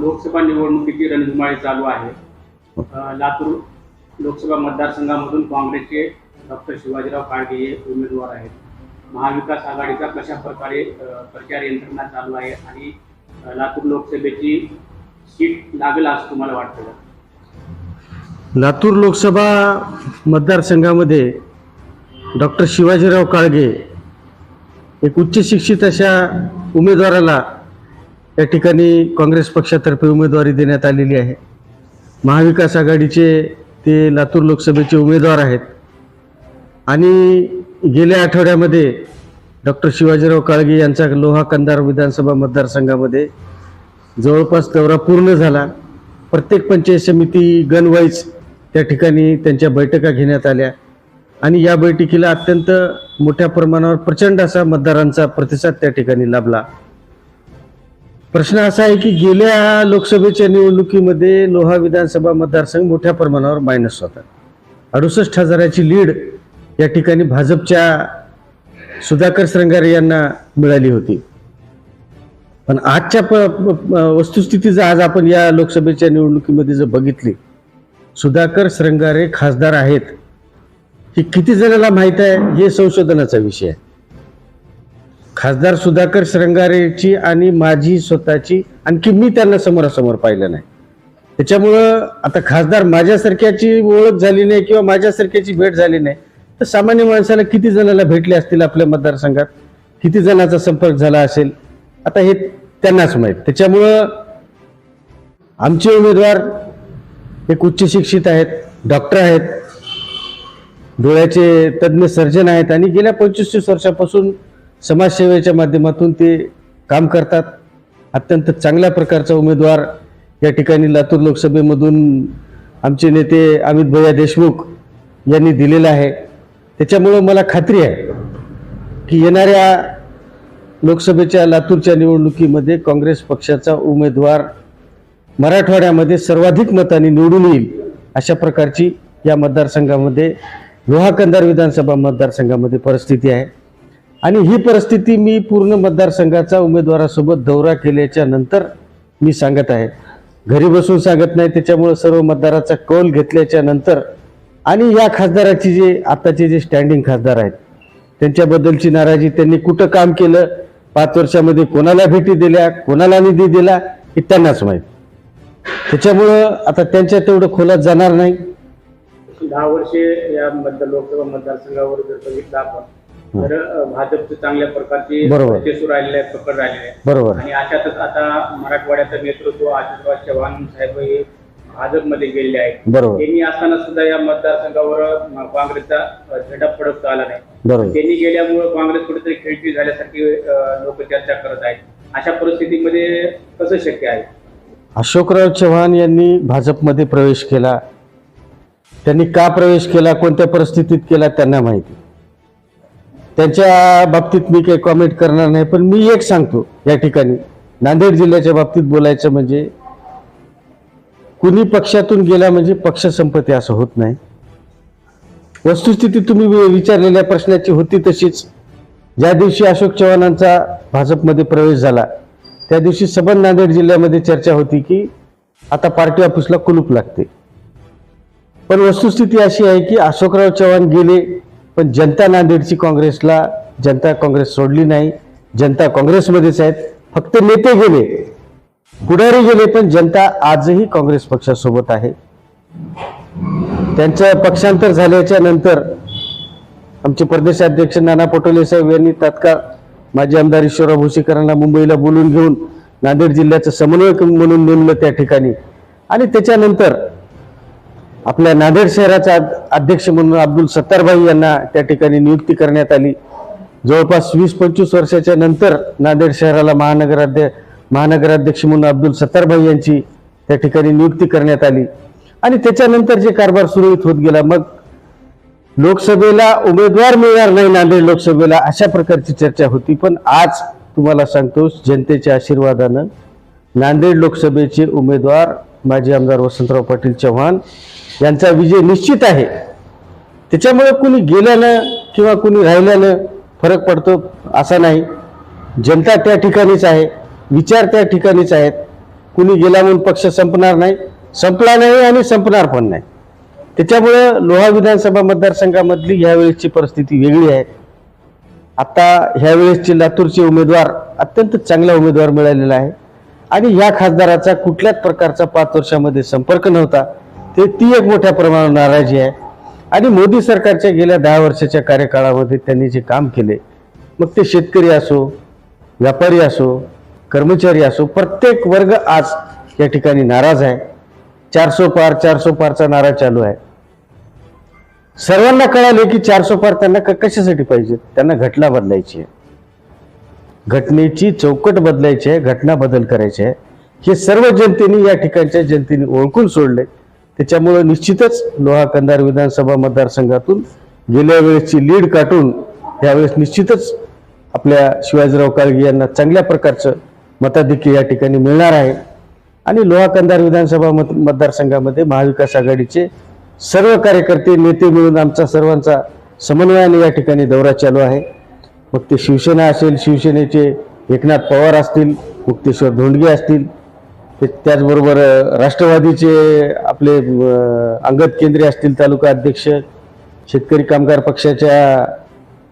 लोकसभा निवडणुकीची रणधुमाळी चालू आहे. लातूर लोकसभा मतदारसंघामधून काँग्रेसचे डॉक्टर शिवाजीराव काळगे हे उमेदवार आहेत. महाविकास आघाडीचा कशा प्रकारे प्रचार यंत्रणा चालू आहे आणि लातूर लोकसभेची सीट लागेल असं तुम्हाला वाटतं लातूर लोकसभा मतदारसंघामध्ये डॉक्टर शिवाजीराव काळगे एक उच्च शिक्षित अशा उमेदवाराला या ठिकाणी काँग्रेस पक्षातर्फे उमेदवारी देण्यात आलेली आहे. महाविकास आघाडीचे ते लातूर लोकसभेचे उमेदवार आहेत. आणि गेल्या आठवड्यामध्ये डॉक्टर शिवाजीराव काळगे यांचा लोहा कंदार विधानसभा मतदारसंघामध्ये जवळपास दौरा पूर्ण झाला. प्रत्येक पंचायत समिती गणवाईज त्या ठिकाणी त्यांच्या बैठका घेण्यात आल्या. आणि या बैठकीला अत्यंत मोठ्या प्रमाणावर प्रचंड असा मतदारांचा प्रतिसाद त्या ठिकाणी लाभला. प्रश्न असा आहे की गेल्या लोकसभेच्या निवडणुकीमध्ये लोहा विधानसभा मतदारसंघ मोठ्या प्रमाणावर मायनस होता. अडुसष्ट हजाराची लीड या ठिकाणी भाजपच्या सुधाकर श्रंगारे यांना मिळाली होती. पण आजच्या प वस्तुस्थिती जर आज आपण या लोकसभेच्या निवडणुकीमध्ये जर बघितली सुधाकर श्रंगारे खासदार आहेत. हे किती जणांना माहीत आहे? हे संशोधनाचा विषय आहे. खासदार सुधाकर श्रंगारेची आणि माझी स्वतःची आणखी मी त्यांना समोरासमोर पाहिलं नाही. त्याच्यामुळं आता खासदार माझ्यासारख्याची ओळख झाली नाही किंवा माझ्यासारख्याची भेट झाली नाही तर सामान्य माणसाला किती जणांना भेटले असतील आपल्या मतदारसंघात? किती जणांचा संपर्क झाला असेल? आता हे त्यांनाच माहीत. त्याच्यामुळं आमचे उमेदवार एक उच्च शिक्षित आहेत डॉक्टर आहेत डोळ्याचे तज्ज्ञ सर्जन आहेत आणि गेल्या पंचवीस तीस वर्षापासून समाजसेवेच्या माध्यमातून ते काम करतात. अत्यंत चांगल्या प्रकारचा उमेदवार या ठिकाणी लातूर लोकसभेमधून आमचे नेते अमित भैया देशमुख यांनी दिलेला आहे. त्याच्यामुळं मला खात्री आहे की येणाऱ्या लोकसभेच्या लातूरच्या निवडणुकीमध्ये काँग्रेस पक्षाचा उमेदवार मराठवाड्यामध्ये सर्वाधिक मतांनी निवडून येईल अशा प्रकारची या मतदारसंघामध्ये लोहा कंदार विधानसभा मतदारसंघामध्ये परिस्थिती आहे. आणि ही परिस्थिती मी पूर्ण मतदारसंघाचा उमेदवारासोबत दौरा केल्याच्यानंतर मी सांगत आहे. घरी बसून सांगत नाही त्याच्यामुळं सर्व मतदाराचा कौल घेतल्याच्या नंतर आणि या खासदाराची जे आताचे जे स्टँडिंग खासदार आहेत त्यांच्याबद्दलची नाराजी त्यांनी कुठं काम केलं पाच वर्षामध्ये कोणाला भेटी दिल्या कोणाला निधी दिला हे त्यांनाच माहीत. त्याच्यामुळं आता त्यांच्या तेवढं खोलात जाणार नाही. दहा वर्षे या मतदार लोकसभा मतदारसंघावर जर बघितलं आपण तर अ, भाजपचं चांगल्या प्रकारची बरोबर. राहिलेलं आहे पकड राहिलेलं आहे बरोबर. आणि अशातच आता मराठवाड्याचं नेतृत्व आशिषराव चव्हाण साहेब हे भाजपमध्ये गेलेले आहेत. बरोबर. त्यांनी असताना सुद्धा या मतदारसंघावर अ, काँग्रेसचा अ, झेंडा फडकता आला नाही. बरोबर. त्यांनी गेल्यामुळे काँग्रेस कुठेतरी खेळती झाल्यासारखी लोक चर्चा करत आहेत. अशा परिस्थितीमध्ये कसं शक्य आहे? अशोकराव चव्हाण यांनी भाजपमध्ये प्रवेश केला. त्यांनी का प्रवेश केला कोणत्या परिस्थितीत केला त्यांना माहिती. त्यांच्या बाबतीत मी काही कॉमेंट करणार नाही पण मी एक सांगतो या ठिकाणी. नांदेड जिल्ह्याच्या बाबतीत बोलायचं म्हणजे कुणी पक्षातून गेला म्हणजे पक्ष संपत्ती असं होत नाही. वस्तुस्थिती तुम्ही विचारलेल्या प्रश्नाची होती तशीच. ज्या दिवशी अशोक चव्हाणांचा भाजपमध्ये प्रवेश झाला त्या दिवशी सबंध नांदेड जिल्ह्यामध्ये चर्चा होती की आता पार्टी ऑफिसला कुलूप लागते. पण वस्तुस्थिती अशी आहे की अशोकराव चव्हाण गेले पण जनता नांदेडची काँग्रेसला जनता काँग्रेस सोडली नाही. जनता काँग्रेसमध्येच आहेत. फक्त नेते गेले. पुढारी गेले पण जनता आजही काँग्रेस पक्षासोबत आहे. त्यांचं पक्षांतर झाल्याच्यानंतर आमचे प्रदेशाध्यक्ष नाना पटोले साहेब यांनी तात्काळ माजी आमदार ईश्वरराव भोसेकरांना मुंबईला बोलून घेऊन नांदेड जिल्ह्याचं समन्वयक म्हणून नेमलं त्या ठिकाणी. आणि त्याच्यानंतर आपल्या नांदेड शहराचा अध्यक्ष म्हणून अब्दुल सत्तारभाई यांना त्या ठिकाणी नियुक्ती करण्यात आली. जवळपास वीस पंचवीस वर्षाच्या नंतर नांदेड शहराला महानगराध्य महानगराध्यक्ष म्हणून अब्दुल सत्तारभाई यांची त्या ठिकाणी नियुक्ती करण्यात आली. आणि त्याच्यानंतर जे कारभार सुरळीत होत गेला मग लोकसभेला उमेदवार मिळणार नाही नांदेड लोकसभेला अशा प्रकारची चर्चा होती. पण आज तुम्हाला सांगतो जनतेच्या आशीर्वादानं नांदेड लोकसभेचे उमेदवार माजी आमदार वसंतराव पाटील चव्हाण यांचा विजय निश्चित आहे. त्याच्यामुळे कुणी गेल्यानं किंवा कुणी राहिल्यानं फरक पडतो असा नाही. जनता त्या ठिकाणीच आहे विचार त्या ठिकाणीच आहेत. कुणी गेला म्हणून पक्ष संपणार नाही संपला नाही आणि संपणार पण नाही. त्याच्यामुळं लोहा विधानसभा मतदारसंघामधली ह्यावेळेसची परिस्थिती वेगळी आहे. आता ह्यावेळेसचे लातूरचे उमेदवार अत्यंत चांगला उमेदवार मिळालेला आहे. आणि ह्या खासदाराचा कुठल्याच प्रकारचा पाच वर्षामध्ये संपर्क नव्हता. ते ती एक मोठ्या प्रमाणावर नाराजी आहे. आणि मोदी सरकारच्या गेल्या दहा वर्षाच्या कार्यकाळामध्ये त्यांनी जे काम केले मग ते शेतकरी असो व्यापारी असो कर्मचारी असो प्रत्येक वर्ग आज या ठिकाणी नाराज आहे. चारसो पार चारसो पारचा नारा चालू आहे. सर्वांना कळाले की चारसो पार त्यांना क- कशासाठी पाहिजे? त्यांना घटना बदलायची आहे. घटनेची चौकट बदलायची आहे घटना बदल करायची आहे. हे सर्व जनतेने या ठिकाणच्या जनतेने ओळखून सोडले. त्याच्यामुळं निश्चितच लोहा कंधार विधानसभा मतदारसंघातून गेल्या वेळेसची लीड काटून यावेळेस निश्चितच आपल्या शिवाजीराव काळगे यांना चांगल्या प्रकारचं मताधिक्य या ठिकाणी मिळणार आहे. आणि लोहा कंधार विधानसभा मत मतदारसंघामध्ये महाविकास आघाडीचे सर्व कार्यकर्ते नेते मिळून आमचा सर्वांचा समन्वयाने या ठिकाणी दौरा चालू आहे. मग ते शिवसेना असेल शिवसेनेचे एकनाथ पवार असतील मुक्तेश्वर धोंडगे असतील ते त्याचबरोबर राष्ट्रवादीचे आपले अंगत अंगद केंद्रे असतील तालुका अध्यक्ष शेतकरी कामगार पक्षाच्या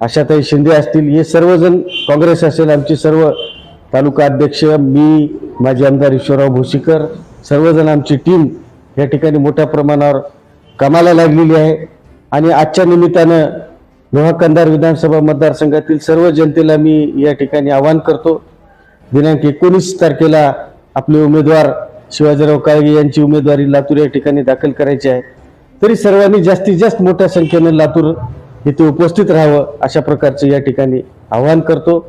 आशाताई शिंदे असतील हे सर्वजण काँग्रेस असेल आमचे सर्व तालुका अध्यक्ष मी माजी आमदार ईश्वरराव भोशीकर सर्वजण आमची टीम या ठिकाणी मोठ्या प्रमाणावर कामाला लागलेली आहे. आणि आजच्या निमित्तानं लोहा कंधार विधानसभा मतदारसंघातील सर्व जनतेला मी या ठिकाणी आवाहन करतो. दिनांक एकोणीस तारखेला आपले उमेदवार शिवाजीराव काळगे यांची उमेदवारी लातूर या ठिकाणी दाखल करायची आहे. तरी सर्वांनी जास्तीत जास्त मोठ्या संख्येनं लातूर इथे उपस्थित राहावं अशा प्रकारचं या ठिकाणी आवाहन करतो.